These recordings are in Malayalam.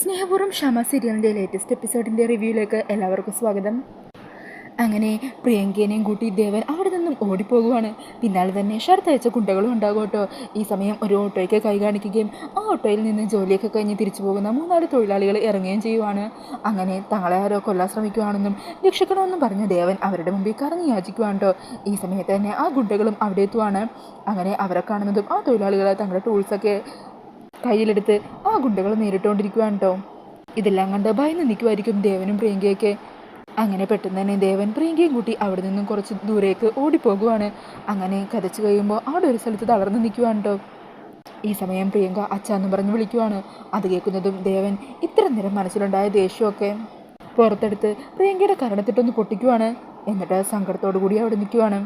സ്നേഹപൂർവം ക്ഷമ സീരിയലിന്റെ ലേറ്റസ്റ്റ് എപ്പിസോഡിന്റെ റിവ്യൂയിലേക്ക് എല്ലാവർക്കും സ്വാഗതം. അങ്ങനെ പ്രിയങ്കേനെയും കൂട്ടി ദേവൻ അവിടെ നിന്നും ഓടിപ്പോകുവാണ്. പിന്നാലെ തന്നെ ഷർട്ട് അയച്ച കുണ്ടകളും ഉണ്ടാകും കേട്ടോ. ഈ സമയം ഒരു ഓട്ടോയ്ക്ക് കൈ കാണിക്കുകയും ആ ഓട്ടോയിൽ നിന്ന് ജോലിയൊക്കെ കഴിഞ്ഞ് തിരിച്ചു പോകുന്ന മൂന്നാൽ തൊഴിലാളികൾ ഇറങ്ങുകയും ചെയ്യുവാണ്. അങ്ങനെ തങ്ങളെ ആരോ കൊല്ലാൻ ശ്രമിക്കുവാണെന്നും രക്ഷിക്കണമെന്നും പറഞ്ഞ ദേവൻ അവരുടെ മുമ്പിൽ കറങ്ങി യാചിക്കുവാണ് കേട്ടോ. ഈ സമയത്ത് തന്നെ ആ ഗുണ്ടകളും അവിടെ എത്തുവാണ്. അങ്ങനെ അവരെ കാണുന്നതും ആ തൊഴിലാളികളെ തങ്ങളുടെ ടൂൾസൊക്കെ കയ്യിലെടുത്ത് ആ ഗുണ്ടകൾ നേരിട്ടുകൊണ്ടിരിക്കുകയാണ് കേട്ടോ ഇതെല്ലാം കണ്ട് ഭയന്ന് നിൽക്കുമായിരിക്കും ദേവനും പ്രിയങ്കയൊക്കെ. അങ്ങനെ പെട്ടെന്ന് തന്നെ ദേവൻ പ്രിയങ്കയും കൂട്ടി അവിടെ നിന്നും കുറച്ച് ദൂരേക്ക് ഓടിപ്പോകുവാണ്. അങ്ങനെ കഥച്ച് കഴിയുമ്പോൾ അവിടെ ഒരു സ്ഥലത്ത് തളർന്ന് നിൽക്കുവാണ് കേട്ടോ ഈ സമയം പ്രിയങ്ക അച്ഛാന്ന് പറഞ്ഞ് വിളിക്കുവാണ്. അത് കേൾക്കുന്നതും ദേവൻ ഇത്ര നേരം മനസ്സിലുണ്ടായ ദേഷ്യമൊക്കെ. പുറത്തെടുത്ത് പ്രിയങ്കയുടെ കരണത്തിട്ടൊന്ന് പൊട്ടിക്കുവാണ്. എന്നിട്ട് സങ്കടത്തോടു കൂടി അവിടെ നിൽക്കുവാണ്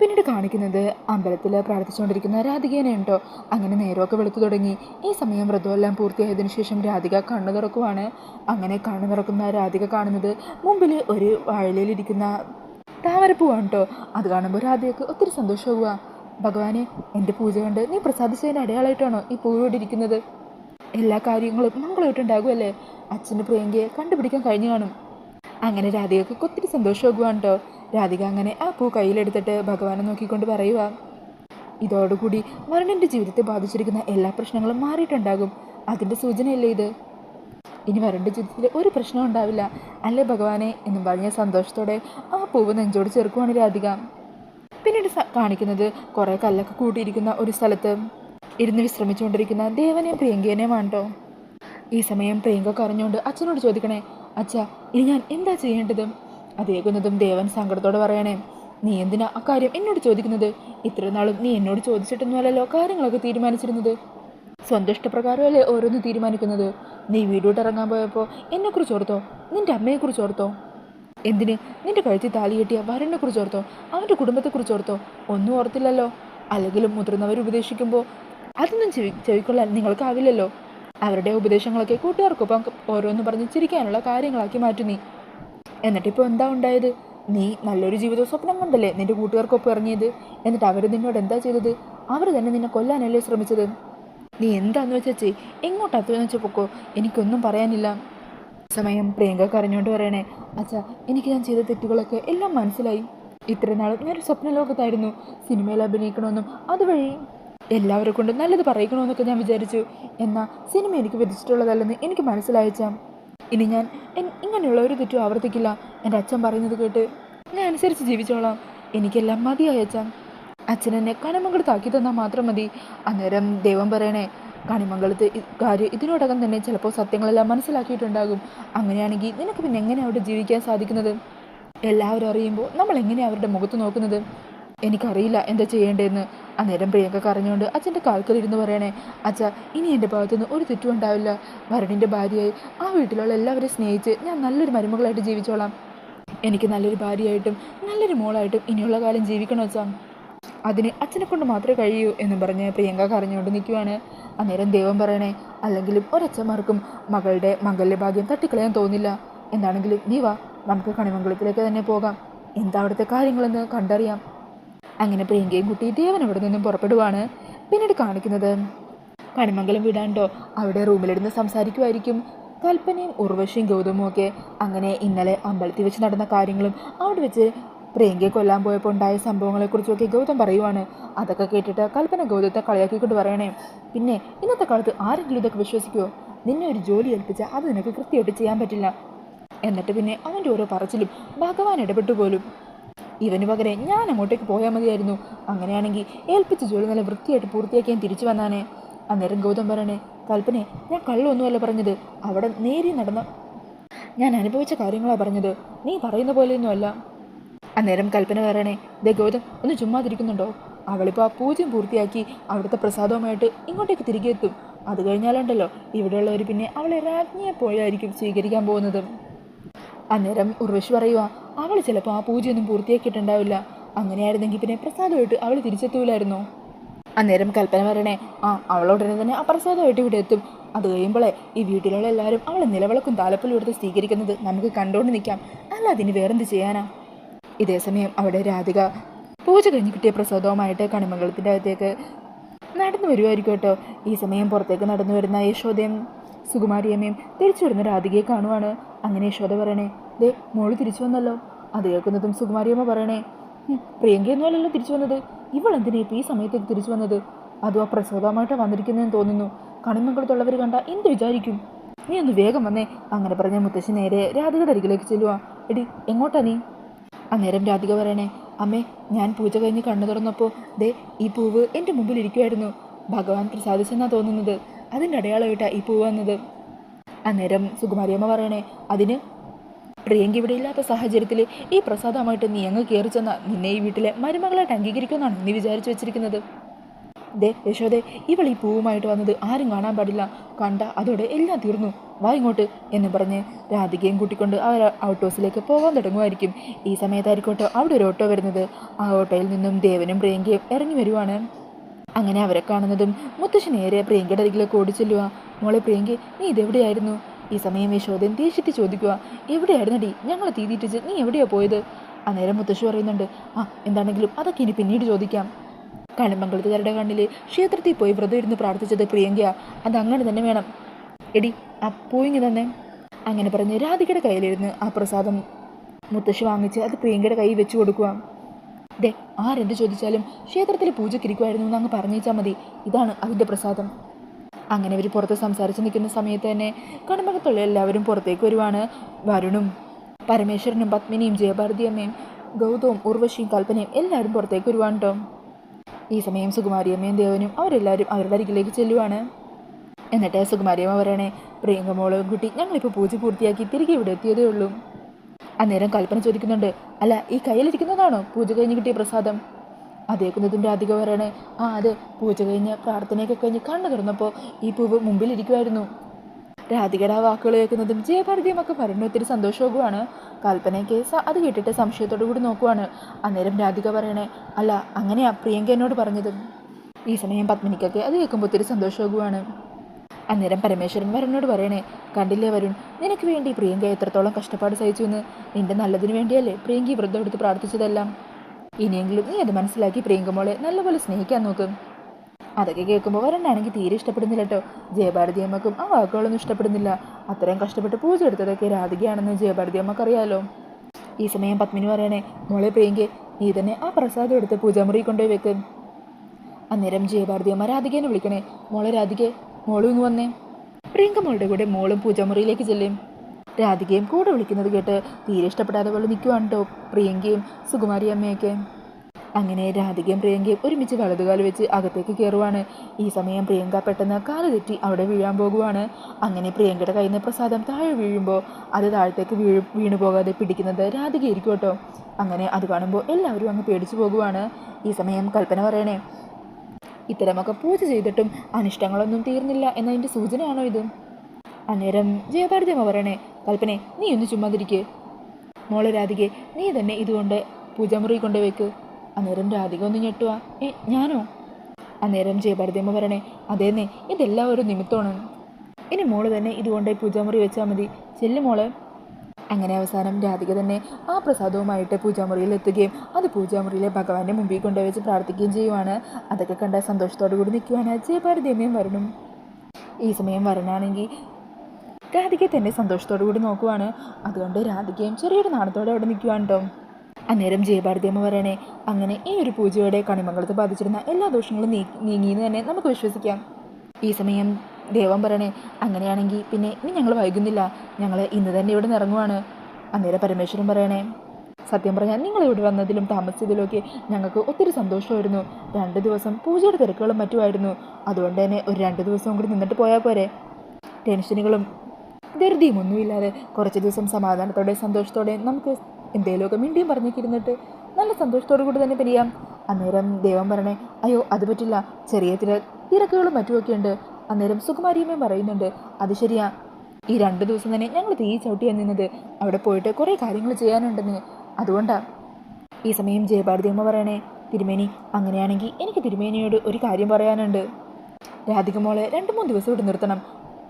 പിന്നീട് കാണിക്കുന്നത് അമ്പലത്തിൽ പ്രാർത്ഥിച്ചുകൊണ്ടിരിക്കുന്ന രാധികേനെ ഉണ്ടോ? അങ്ങനെ നേരമൊക്കെ വെളുത്തു തുടങ്ങി. ഈ സമയം വ്രതമെല്ലാം പൂർത്തിയായതിനു ശേഷം രാധിക കണ്ണു തുറക്കുവാണ്. അങ്ങനെ കണ്ണു തുറക്കുന്ന രാധിക കാണുന്നത് മുമ്പിൽ ഒരു വാഴയിലിരിക്കുന്ന താമരപ്പൂവാണ് കേട്ടോ. അത് കാണുമ്പോൾ രാധികക്ക് ഒത്തിരി സന്തോഷമാവുക. ഭഗവാനെ എന്റെ പൂജ കണ്ട് നീ പ്രസാദിച്ചതിന്റെ അടയാളമായിട്ടാണോ ഈ പൂവ് ഇവിടെ ഇരിക്കുന്നത്? എല്ലാ കാര്യങ്ങളും മംഗളമായിട്ടുണ്ടാകുമല്ലേ? അച്ഛന്റെ പ്രിയങ്കയെ കണ്ടുപിടിക്കാൻ കഴിഞ്ഞു കാണും. അങ്ങനെ രാധികക്ക് ഒത്തിരി സന്തോഷമാകുവാണ് കേട്ടോ. രാധിക അങ്ങനെ ആ പൂ കയ്യിലെടുത്തിട്ട് ഭഗവാനെ നോക്കിക്കൊണ്ട് പറയുക. ഇതോടുകൂടി വരുണന്റെ ജീവിതത്തെ ബാധിച്ചിരിക്കുന്ന എല്ലാ പ്രശ്നങ്ങളും മാറിയിട്ടുണ്ടാകും. അതിന്റെ സൂചനയല്ലേ ഇത്? ഇനി വരുണിന്റെ ജീവിതത്തിൽ ഒരു പ്രശ്നം ഉണ്ടാവില്ല. അല്ലേ ഭഗവാനെ? എന്നും പറഞ്ഞ സന്തോഷത്തോടെ ആ പൂവ് നെഞ്ചോട് ചേർക്കുവാണ് രാധിക. പിന്നീട് കാണിക്കുന്നത് കുറേ കല്ലൊക്കെ കൂട്ടിയിരിക്കുന്ന ഒരു സ്ഥലത്ത്. ഇരുന്ന് വിശ്രമിച്ചുകൊണ്ടിരിക്കുന്ന ദേവനെയും പ്രിയങ്കേനെയും കേട്ടോ ഈ സമയം പ്രിയങ്ക കരഞ്ഞുകൊണ്ട് അച്ഛനോട് ചോദിക്കണേ അച്ഛ ഇനി ഞാൻ എന്താ ചെയ്യേണ്ടത്? അതേക്കുന്നതും ദേവൻ സങ്കടത്തോടെ പറയണേ നീ എന്തിനാ അക്കാര്യം എന്നോട് ചോദിക്കുന്നത്? ഇത്ര നാളും നീ എന്നോട് ചോദിച്ചിട്ടൊന്നുമല്ലല്ലോ കാര്യങ്ങളൊക്കെ തീരുമാനിച്ചിരുന്നത്. സ്വന്തം ഇഷ്ടപ്രകാരമല്ലേ ഓരോന്ന് തീരുമാനിക്കുന്നത്? നീ വീടോട്ട് ഇറങ്ങാൻ പോയപ്പോൾ എന്നെക്കുറിച്ച് ഓർത്തോ? നിന്റെ അമ്മയെക്കുറിച്ച് ഓർത്തോ? എന്തിന്? നിന്റെ കഴുത്തിൽ താലി കെട്ടിയ വരനെക്കുറിച്ച് ഓർത്തോ? അവന്റെ കുടുംബത്തെക്കുറിച്ച് ഓർത്തോ? ഒന്നും ഓർത്തില്ലല്ലോ? അല്ലെങ്കിലും മുതിർന്നവർ ഉപദേശിക്കുമ്പോൾ അതൊന്നും ചെവി ചെവിക്കൊള്ളാൻ നിങ്ങൾക്കാവില്ലല്ലോ? അവരുടെ ഉപദേശങ്ങളൊക്കെ കൂട്ടുകാർക്കൊപ്പം ഓരോന്ന് പറഞ്ഞ് ചിരിക്കാനുള്ള കാര്യങ്ങളാക്കി മാറ്റും എന്നിട്ടിപ്പോൾ എന്താ ഉണ്ടായത്? നീ നല്ലൊരു ജീവിത സ്വപ്നം കണ്ടല്ലേ നിന്റെ കൂട്ടുകാർക്കൊപ്പം ഇറങ്ങിയത്? എന്നിട്ട് അവർ നിന്നോട് എന്താ ചെയ്തത്? അവർ തന്നെ നിന്നെ കൊല്ലാനല്ലേ ശ്രമിച്ചത്? നീ എന്താന്ന് വെച്ചാ എങ്ങോട്ടാത്തു വെച്ചാൽ പൊക്കോ. എനിക്കൊന്നും പറയാനില്ല. സമയം പ്രിയങ്ക കരഞ്ഞോണ്ട് പറയണേ. അച്ഛാ എനിക്ക് ഞാൻ ചെയ്ത തെറ്റുകളൊക്കെ എല്ലാം മനസ്സിലായി. ഇത്ര നാളും ഞാനൊരു സ്വപ്ന ലോകത്തായിരുന്നു. സിനിമയിൽ അഭിനയിക്കണമെന്നും അതുവഴി എല്ലാവരെ കൊണ്ടും നല്ലത് പറയിക്കണമെന്നൊക്കെ ഞാൻ വിചാരിച്ചു. എന്നാൽ സിനിമ എനിക്ക് വിധിച്ചിട്ടുള്ളതല്ലെന്ന് എനിക്ക് മനസ്സിലായച്ചാം. ഇനി ഞാൻ ഇങ്ങനെയുള്ള ഒരു തെറ്റും ആവർത്തിക്കില്ല. എന്റെ അച്ഛൻ പറയുന്നത് കേട്ട് ഞാൻ അനുസരിച്ച് ജീവിച്ചോളാം. എനിക്കെല്ലാം മതിയായി അച്ഛൻ അച്ഛൻ എന്നെ കണിമംഗലത്താക്കി തന്നാൽ മാത്രം മതി. അന്നേരം ദൈവം പറയണേ കണിമംഗലത്ത് ഇ- കാര്യം ഇതിനോടകം തന്നെ ചിലപ്പോൾ സത്യങ്ങളെല്ലാം മനസ്സിലാക്കിയിട്ടുണ്ടാകും. അങ്ങനെയാണെങ്കിൽ നിനക്ക് പിന്നെ എങ്ങനെ അവിടെ ജീവിക്കാൻ സാധിക്കുന്നത്? എല്ലാവരും അറിയുമ്പോൾ നമ്മൾ എങ്ങനെയാണ് അവരുടെ മുഖത്ത് നോക്കുന്നത്? എനിക്കറിയില്ല എന്താ ചെയ്യേണ്ടതെന്ന്. അന്നേരം പ്രിയങ്ക കരഞ്ഞുകൊണ്ട് അച്ഛന്റെ കാൽക്കലിരുന്ന് പറയണേ അച്ഛ ഇനി എന്റെ ഭാഗത്തുനിന്ന് ഒരു തെറ്റും ഉണ്ടാവില്ല. വരണിന്റെ ഭാര്യയായി ആ വീട്ടിലുള്ള എല്ലാവരെയും സ്നേഹിച്ച് ഞാൻ നല്ലൊരു മരുമകളായിട്ട് ജീവിച്ചോളാം. എനിക്ക് നല്ലൊരു ഭാര്യയായിട്ടും നല്ലൊരു മോളായിട്ടും ഇനിയുള്ള കാലം ജീവിക്കണം അച്ഛാ. അതിന് അച്ഛനെ കൊണ്ട് മാത്രമേ കഴിയൂ എന്ന് പറഞ്ഞ് പ്രിയങ്ക കരഞ്ഞുകൊണ്ട് നിൽക്കുവാണ്. അന്നേരം ദൈവം പറയണേ അല്ലെങ്കിലും ഒരച്ഛന്മാർക്കും മകളുടെ മംഗല്യഭാഗ്യം തട്ടിക്കളയാൻ തോന്നില്ല. എന്താണെങ്കിലും നീ വാ നമുക്ക് കണിമംഗലത്തിലേക്ക് തന്നെ പോകാം. എന്താ അവിടുത്തെ കാര്യങ്ങളെന്ന് കണ്ടറിയാം. അങ്ങനെ പ്രിയങ്കയും കുട്ടി ദേവൻ അവിടെ നിന്നും പുറപ്പെടുവാണ്. പിന്നീട് കാണിക്കുന്നത് കണിമംഗലം വിടാണ്ടോ? അവിടെ റൂമിലിരുന്ന് സംസാരിക്കുമായിരിക്കും കൽപ്പനയും ഉർവശിയും ഗൗതമും ഒക്കെ അങ്ങനെ ഇന്നലെ അമ്പലത്തിൽ വെച്ച് നടന്ന കാര്യങ്ങളും അവിടെ വെച്ച് പ്രിയങ്കയെ കൊല്ലാൻ പോയപ്പോൾ ഉണ്ടായ സംഭവങ്ങളെക്കുറിച്ചൊക്കെ ഗൗതം പറയുവാണ്. അതൊക്കെ കേട്ടിട്ട് കൽപ്പന ഗൗതത്തെ കളിയാക്കിക്കൊണ്ട് പറയണേ പിന്നെ ഇന്നത്തെ കാലത്ത് ആരെങ്കിലും ഇതൊക്കെ വിശ്വസിക്കുമോ നിന്നെ ഒരു ജോലി ഏൽപ്പിച്ചാൽ അത് നിനക്ക് കൃത്യമായിട്ട് ചെയ്യാൻ പറ്റില്ല. എന്നിട്ട് പിന്നെ അവന്റെ ഓരോ പറച്ചിലും ഭഗവാൻ ഇടപെട്ടു പോലും ഇവന് പകരം ഞാൻ അങ്ങോട്ടേക്ക് പോയാൽ മതിയായിരുന്നു. അങ്ങനെയാണെങ്കിൽ ഏൽപ്പിച്ച ജോലി നല്ല വൃത്തിയായിട്ട് പൂർത്തിയാക്കി ഞാൻ തിരിച്ചു വന്നാനേ. അന്നേരം ഗൗതം പറയണേ കൽപ്പനെ ഞാൻ കള്ളൊന്നുമല്ല പറഞ്ഞത്. അവിടെ നേരി നടന്ന ഞാൻ അനുഭവിച്ച കാര്യങ്ങളാണ് പറഞ്ഞത്. നീ പറയുന്ന പോലെയൊന്നുമല്ല. അന്നേരം കൽപ്പന പറയണേ ദേ ഗൗതം ഒന്ന് ചുമ്മാതിരിക്കുന്നുണ്ടോ? അവളിപ്പോൾ ആ പൂജ്യം പൂർത്തിയാക്കി അവിടുത്തെ പ്രസാദവുമായിട്ട് ഇങ്ങോട്ടേക്ക് തിരികെ എത്തും അത് കഴിഞ്ഞാലുണ്ടല്ലോ ഇവിടെയുള്ളവർ പിന്നെ അവളെ രാജ്ഞിയെ പോയായിരിക്കും സ്വീകരിക്കാൻ പോകുന്നത്. അന്നേരം ഉർവശി പറയുക അവൾ ചിലപ്പോൾ ആ പൂജയൊന്നും പൂർത്തിയാക്കിയിട്ടുണ്ടാവില്ല. അങ്ങനെയായിരുന്നെങ്കിൽ പിന്നെ പ്രസാദമായിട്ട് അവൾ തിരിച്ചെത്തൂലായിരുന്നോ? അന്നേരം കൽപ്പന പറയണേ ആ അവളുടനെ തന്നെ ആ പ്രസാദമായിട്ട് ഇവിടെ എത്തും. അത് കഴിയുമ്പോഴേ ഈ വീട്ടിലുള്ള എല്ലാവരും അവളെ നിലവിളക്കും താലപ്പൊലും എടുത്ത് സ്വീകരിക്കുന്നത് നമുക്ക് കണ്ടുകൊണ്ട് നിൽക്കാം. അല്ല അതിന് വേറെന്ത് ചെയ്യാനാ? ഇതേ സമയം അവിടെ രാധിക പൂജ കഴിഞ്ഞ് കിട്ടിയ പ്രസാദവുമായിട്ട് കണിമംഗലത്തിന്റെ അകത്തേക്ക് നടന്നു വരുമായിരിക്കും കേട്ടോ. ഈ സമയം പുറത്തേക്ക് നടന്നു വരുന്ന യശോദയും സുകുമാരിയമ്മയും തിരിച്ചു വരുന്ന രാധികയെ കാണുവാണ്. അങ്ങനെ യശോദ പറയണേ ദേ മോൾ തിരിച്ചു വന്നല്ലോ. അത് കേൾക്കുന്നതും സുകുമാരിയമ്മ പറയണേ "ഉം, പ്രിയങ്കയൊന്നുമല്ലല്ലോ തിരിച്ചു വന്നത്. ഇവൾ എന്തിനാ ഇപ്പം ഈ സമയത്തേക്ക് തിരിച്ചു വന്നത്? അതും ആ പ്രസവമായിട്ട് വന്നിരിക്കുന്നതെന്ന് തോന്നുന്നു. കണിമംഗളത്തുള്ളവർ കണ്ട എന്ത് വിചാരിക്കും? നീ ഒന്ന് വേഗം വന്നേ. അങ്ങനെ പറഞ്ഞ മുത്തശ്ശി നേരെ രാധികയുടെ അരികിലേക്ക് ചെല്ലുവാ. എടി എങ്ങോട്ടാ നീ? അന്നേരം രാധിക പറയണേ അമ്മേ ഞാൻ പൂജ കഴിഞ്ഞ് കണ്ണു തുറന്നപ്പോൾ ദേ ഈ പൂവ് എന്റെ മുമ്പിൽ ഇരിക്കുമായിരുന്നു ഭഗവാൻ പ്രസാദിച്ചെന്നാണ് തോന്നുന്നത്. അതിന്റെ അടയാളമായിട്ടാണ് ഈ പൂവ് വന്നത്. അന്നേരം സുകുമാരിയമ്മ പറയണേ അതിന് പ്രിയങ്കി ഇവിടെ ഇല്ലാത്ത സാഹചര്യത്തിൽ ഈ പ്രസാദമായിട്ട് നീ അങ്ങ് കയറി ചെന്ന നിന്നെ ഈ വീട്ടിലെ മരുമകളായിട്ട് അംഗീകരിക്കുമെന്നാണ് നീ വിചാരിച്ചു വെച്ചിരിക്കുന്നത്. ദേ യശോദേ ഇവൾ ഈ പൂവുമായിട്ട് വന്നത് ആരും കാണാൻ പാടില്ല. കണ്ട അതോടെ എല്ലാം തീർന്നു. വാ ഇങ്ങോട്ട് എന്ന് പറഞ്ഞ് രാധികയും കൂട്ടിക്കൊണ്ട് അവർ ഔട്ട് ഹൗസിലേക്ക് പോകാൻ തുടങ്ങുമായിരിക്കും. ഈ സമയത്തായിരിക്കോട്ടോ അവിടെ ഒരു ഓട്ടോ വരുന്നത്. ആ ഓട്ടോയിൽ നിന്നും ദേവനും പ്രിയങ്കയും ഇറങ്ങി വരുവാണ്. അങ്ങനെ അവരെ കാണുന്നതും മുത്തശ്ശി നേരെ പ്രിയങ്കയുടെ അരികിലേക്ക് ഓടിച്ചെല്ലുക മോളെ പ്രിയങ്കി നീ ഇതെവിടെയായിരുന്നു ഈ സമയം യശോദൻ ദേഷ്യത്തിൽ ചോദിക്കുക എവിടെയായിരുന്നടി? ഞങ്ങളെ തീതിട്ടിച്ച് നീ എവിടെയാ പോയത്? അന്നേരം മുത്തശ്ശി പറയുന്നുണ്ട് ആ എന്താണെങ്കിലും അതൊക്കെ ഇനി പിന്നീട് ചോദിക്കാം. കളിമംഗലത്തുകാരുടെ കണ്ണിൽ ക്ഷേത്രത്തിൽ പോയി വ്രതം ഇരുന്ന് പ്രാർത്ഥിച്ചത് പ്രിയങ്കയാ. അത് അങ്ങനെ തന്നെ വേണം. എടി ആ പോയിങ്ങി തന്നെ. അങ്ങനെ പറഞ്ഞ് രാധികയുടെ കയ്യിലിരുന്ന് ആ പ്രസാദം മുത്തശ്ശി വാങ്ങിച്ച് അത് പ്രിയങ്കയുടെ കൈ വെച്ച് കൊടുക്കുക ദേ ആരെന്ത് ചോദിച്ചാലും ക്ഷേത്രത്തിൽ പൂജക്കിരിക്കുമായിരുന്നു എന്ന് അങ്ങ് പറഞ്ഞേച്ചാൽ മതി. ഇതാണ് അതിന്റെ പ്രസാദം. അങ്ങനെ അവർ പുറത്ത് സംസാരിച്ച് നിൽക്കുന്ന സമയത്ത് തന്നെ കടമ്പകത്തുള്ള എല്ലാവരും പുറത്തേക്ക് വരുവാണ്. വരുണും പരമേശ്വരനും പത്മിനിയും ജയഭാരതിയമ്മയും ഗൗതവും ഉർവശിയും കൽപ്പനയും എല്ലാവരും പുറത്തേക്ക് വരുവാണ് കേട്ടോ ഈ സമയം സുകുമാരിയമ്മയും ദേവനും അവരെല്ലാവരും അവരുടെ അരികിലേക്ക് ചെല്ലുവാണ്. എന്നിട്ട് സുകുമാരിയമ്മ പറയണേ പ്രിയങ്കമോളും കുട്ടി ഞങ്ങളിപ്പോൾ പൂജ പൂർത്തിയാക്കി തിരികെ ഇവിടെ എത്തിയതേ ഉള്ളൂ. അന്നേരം കൽപ്പന ചോദിക്കുന്നുണ്ട് അല്ല ഈ കയ്യിലിരിക്കുന്നതാണോ? പൂജ കഴിഞ്ഞ് കിട്ടിയ പ്രസാദം? അതേക്കുന്നതും അധിക പറയണേ ആ അതെ പൂജ കഴിഞ്ഞ് പ്രാർത്ഥനയൊക്കെ കഴിഞ്ഞ് കണ്ണു തുറന്നപ്പോൾ ഈ പൂവ് മുമ്പിലിരിക്കുമായിരുന്നു രാധികയുടെ ആ വാക്കുകൾ കേൾക്കുന്നതും ജയഭാരതിയും ഒക്കെ പറയുന്നത് ഒത്തിരി സന്തോഷവുമാണ്. കൽപ്പനയ്ക്ക് അത് കേട്ടിട്ട് സംശയത്തോടു കൂടി നോക്കുവാണ്. അന്നേരം രാധിക പറയണേ അല്ല അങ്ങനെയാ പ്രിയങ്ക എന്നോട് പറഞ്ഞത്. ഈ സമയം പത്മിനിക്കൊക്കെ അത് കേൾക്കുമ്പോൾ ഒത്തിരി സന്തോഷവുമാണ്. അന്നേരം പരമേശ്വരൻ വരനോട് പറയണേ കണ്ടില്ലേ വരുൺ നിനക്ക് വേണ്ടി പ്രിയങ്ക എത്രത്തോളം കഷ്ടപ്പാട് സഹിച്ചു എന്ന് നിന്റെ നല്ലതിന് വേണ്ടിയല്ലേ പ്രിയങ്കി വ്രതം എടുത്ത് പ്രാർത്ഥിച്ചതെല്ലാം. ഇനിയെങ്കിലും നീ അത് മനസ്സിലാക്കി പ്രിയങ്ക മോളെ നല്ലപോലെ സ്നേഹിക്കാൻ നോക്കും. അതൊക്കെ കേൾക്കുമ്പോൾ വരണ്ടാണെങ്കിൽ തീരെ ഇഷ്ടപ്പെടുന്നില്ല കേട്ടോ ജയഭാരതി അമ്മക്കും ആ വാക്കുകളൊന്നും ഇഷ്ടപ്പെടുന്നില്ല. അത്രയും കഷ്ടപ്പെട്ട് പൂജ എടുത്തതൊക്കെ രാധികയാണെന്ന് ജയഭാരതി അമ്മക്കറിയാലോ ഈ സമയം പത്മിനി പറയണേ മോളെ പ്രിയങ്കെ നീ തന്നെ ആ പ്രസാദം എടുത്ത് പൂജാമുറി കൊണ്ടുപോയി വെക്ക്. അന്നേരം ജയഭാരതി അമ്മ രാധികേനെ വിളിക്കണേ മോളെ രാധികെ മോളും ഇങ്ങ് വന്നേ. പ്രിയങ്ക മോളുടെ കൂടെ മോളും പൂജാമുറിയിലേക്ക് ചെല്ലും. രാധികയും കൂടെ വിളിക്കുന്നത് കേട്ട് തീരെ ഇഷ്ടപ്പെടാതെ പോലെ നിൽക്കുവാണ് കേട്ടോ പ്രിയങ്കയും സുകുമാരി അമ്മയൊക്കെ. അങ്ങനെ രാധികയും പ്രിയങ്കയും ഒരുമിച്ച് വലതുകാൽ വെച്ച് അകത്തേക്ക് കയറുവാണ് ഈ സമയം പ്രിയങ്ക പെട്ടെന്ന് കാൽ തെറ്റി അവിടെ വീഴാൻ പോകുവാണ്. അങ്ങനെ പ്രിയങ്കയുടെ കയ്യിൽ നിന്ന് പ്രസാദം താഴെ വീഴുമ്പോൾ അത് താഴത്തേക്ക് വീഴ് വീണു പോകാതെ പിടിക്കുന്നത് രാധികയായിരിക്കും കേട്ടോ അങ്ങനെ അത് കാണുമ്പോൾ എല്ലാവരും അങ്ങ് പേടിച്ചു പോകുവാണ്. ഈ സമയം കൽപ്പന പറയണേ ഇത്തരമൊക്കെ പൂജ ചെയ്തിട്ടും അനിഷ്ടങ്ങളൊന്നും തീർന്നില്ല എന്നതിന്റെ സൂചനയാണോ ഇത്? അന്നേരം ജയഭാരതി അമ്മ പറയണേ കൽപ്പനെ നീ ഒന്ന് ചുമ്മാതിരിക്കേ മോളെ രാധികെ നീ തന്നെ ഇതുകൊണ്ട് പൂജാമുറി കൊണ്ടുവയ്ക്ക് അന്നേരം രാധിക ഒന്ന് ഞെട്ടുക ഏ ഞാനോ? അന്നേരം ജയഭാരതി അമ്മ പറയണേ അതേന്നെ ഇതെല്ലാം ഒരു നിമിത്തമാണ്. ഇനി മോൾ തന്നെ ഇതുകൊണ്ട് പൂജാമുറി വെച്ചാൽ മതി. ചെല്ലു മോളെ. അങ്ങനെ അവസാനം രാധിക തന്നെ ആ പ്രസാദവുമായിട്ട് പൂജാമുറിയിൽ എത്തുകയും അത് പൂജാമുറിയിലെ ഭഗവാന്റെ മുമ്പിൽ കൊണ്ടുവച്ച് പ്രാർത്ഥിക്കുകയും ചെയ്യുവാണ്. അതൊക്കെ കണ്ട സന്തോഷത്തോടു കൂടി നിൽക്കുവാണ്. ജയഭാരതി അമ്മയും വരണം. ഈ സമയം വരനാണെങ്കിൽ രാധിക തന്നെ സന്തോഷത്തോടു കൂടി നോക്കുവാണ്. അതുകൊണ്ട് രാധികയും ചെറിയൊരു നാണത്തോടെ അവിടെ നിൽക്കുവാണ് കേട്ടോ. അന്നേരം ജയഭാരതിയമ്മ പറയണേ അങ്ങനെ ഈ ഒരു പൂജയോടെ കണിമംഗലത്ത് ബാധിച്ചിരുന്ന എല്ലാ ദോഷങ്ങളും നീ നീങ്ങിയെന്ന് തന്നെ നമുക്ക് വിശ്വസിക്കാം. ഈ സമയം ദേവൻ പറയണേ അങ്ങനെയാണെങ്കിൽ പിന്നെ ഇനി ഞങ്ങൾ വൈകുന്നില്ല. ഞങ്ങൾ ഇന്ന് തന്നെ ഇവിടെ നിന്ന് ഇറങ്ങുവാണ്. അന്നേരം പരമേശ്വരൻ പറയണേ സത്യം പറഞ്ഞാൽ നിങ്ങൾ ഇവിടെ വന്നതിലും താമസിച്ചതിലുമൊക്കെ ഞങ്ങൾക്ക് ഒത്തിരി സന്തോഷമായിരുന്നു. രണ്ട് ദിവസം പൂജയുടെ തിരക്കുകളും മറ്റുമായിരുന്നു. അതുകൊണ്ട് തന്നെ ഒരു രണ്ട് ദിവസം കൂടി നിന്നിട്ട് പോയാൽ പോരെ. ടെൻഷനുകളും ധൃതിയും ഒന്നുമില്ലാതെ കുറച്ച് ദിവസം സമാധാനത്തോടെ സന്തോഷത്തോടെ നമുക്ക് എന്തേലുമൊക്കെ മിണ്ടിയും പറഞ്ഞൊക്കെ നല്ല സന്തോഷത്തോടു കൂടി തന്നെ പിരിയാം. അന്നേരം ദേവൻ പറഞ്ഞേ അയ്യോ അത് പറ്റില്ല. ചെറിയ തിര തിരക്കുകളും മറ്റുമൊക്കെ ഉണ്ട്. അന്നേരം സുകുമാരിയമ്മയും പറയുന്നുണ്ട് അത് ശരിയാ. ഈ രണ്ട് ദിവസം തന്നെ ഞങ്ങൾ തീ ചവിട്ടിയാണ് നിന്നത്. അവിടെ പോയിട്ട് കുറേ കാര്യങ്ങൾ ചെയ്യാനുണ്ടെന്ന്. അതുകൊണ്ടാ. ഈ സമയം ജയഭാരതി അമ്മ പറയണേ തിരുമേനി അങ്ങനെയാണെങ്കിൽ എനിക്ക് തിരുമേനിയോട് ഒരു കാര്യം പറയാനുണ്ട്. രാധിക മോളെ രണ്ട് മൂന്ന് ദിവസം ഇവിടെ നിർത്തണം.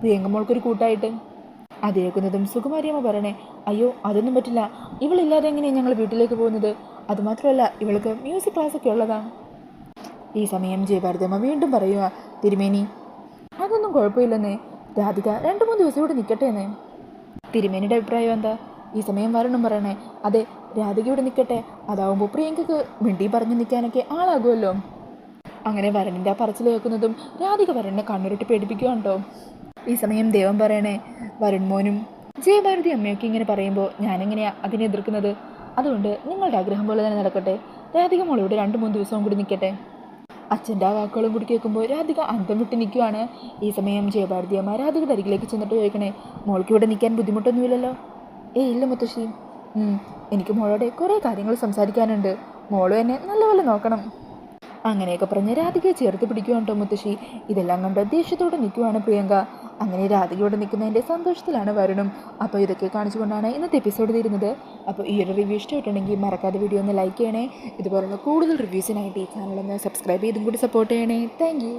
പ്രിയങ്ക മോൾക്കൊരു കൂട്ടായിട്ട്. അതേക്കുന്നതും സുകുമാരിയമ്മ പറയണേ അയ്യോ അതൊന്നും പറ്റില്ല. ഇവളില്ലാതെ എങ്ങനെയാണ് ഞങ്ങൾ വീട്ടിലേക്ക് പോകുന്നത്? അതുമാത്രമല്ല ഇവൾക്ക് മ്യൂസിക് ക്ലാസ്സൊക്കെ ഉള്ളതാണ് ഈ സമയം ജയഭാരതമ്മ വീണ്ടും പറയുക തിരുമേനി അതൊന്നും കുഴപ്പമില്ലെന്നേ. രാധിക രണ്ട് മൂന്ന് ദിവസം ഇവിടെ നിൽക്കട്ടെ എന്നേ തിരുമേനിയുടെ അഭിപ്രായം എന്താ? ഈ സമയം വരണം പറയണേ. അതെ രാധിക ഇവിടെ നിൽക്കട്ടെ അതാവുമ്പോൾ പ്രിയങ്കക്ക് മിണ്ടി പറഞ്ഞു നിൽക്കാനൊക്കെ ആളാകുമല്ലോ. അങ്ങനെ വരണിന്റെ ആ പറച്ചിൽ കേൾക്കുന്നതും രാധിക വരണിനെ കണ്ണുരുട്ടി പേടിപ്പിക്കുകയുണ്ടോ ഈ സമയം ദേവൻ പറയണേ വരുൺ മോനും ജയഭാരതി അമ്മയൊക്കെ ഇങ്ങനെ പറയുമ്പോൾ ഞാനെങ്ങനെയാ അതിനെ എതിർക്കുന്നത്? അതുകൊണ്ട് നിങ്ങളുടെ ആഗ്രഹം പോലെ തന്നെ നടക്കട്ടെ. രാധിക മോൾ ഇവിടെ രണ്ട് മൂന്ന് ദിവസവും കൂടി നിൽക്കട്ടെ അച്ഛന്റെ ആ വാക്കുകളും കൂടി കേൾക്കുമ്പോൾ രാധിക അന്തം വിട്ട് നിൽക്കുവാണ്. ഈ സമയം ജയഭാരതി അമ്മ രാധികയുടെ അരികിലേക്ക് ചെന്നിട്ട് ചോദിക്കണേ മോൾക്ക് ഇവിടെ നിൽക്കാൻ ബുദ്ധിമുട്ടൊന്നുമില്ലല്ലോ? ഏയ് ഇല്ല മുത്തശ്ശി. എനിക്ക് മോളോട് കുറേ കാര്യങ്ങൾ സംസാരിക്കാനുണ്ട്. മോളും എന്നെ നല്ലപോലെ നോക്കണം. അങ്ങനെയൊക്കെ പറഞ്ഞ് രാധികയെ ചേർത്ത് പിടിക്കുവാണ് മുത്തശ്ശി. ഇതെല്ലാം കണ്ട് ദേഷ്യത്തോടെ നിൽക്കുവാണ് പ്രിയങ്ക. അങ്ങനെ രാധികയോടെ നിൽക്കുന്നതിന്റെ സന്തോഷത്തിലാണ് വരുണും. അപ്പോൾ ഇതൊക്കെ കാണിച്ചുകൊണ്ടാണ് ഇന്നത്തെ എപ്പിസോഡ് തീരുന്നത്. അപ്പോൾ ഈ ഒരു റിവ്യൂ ഇഷ്ടമായിട്ടുണ്ടെങ്കിൽ മറക്കാതെ വീഡിയോ ഒന്ന് ലൈക്ക് ചെയ്യണേ. ഇതുപോലുള്ള കൂടുതൽ റിവ്യൂസിനായിട്ട് ഈ ചാനൽ ഒന്ന് സബ്സ്ക്രൈബ് ചെയ്തും കൂടി സപ്പോർട്ട് ചെയ്യണേ. താങ്ക്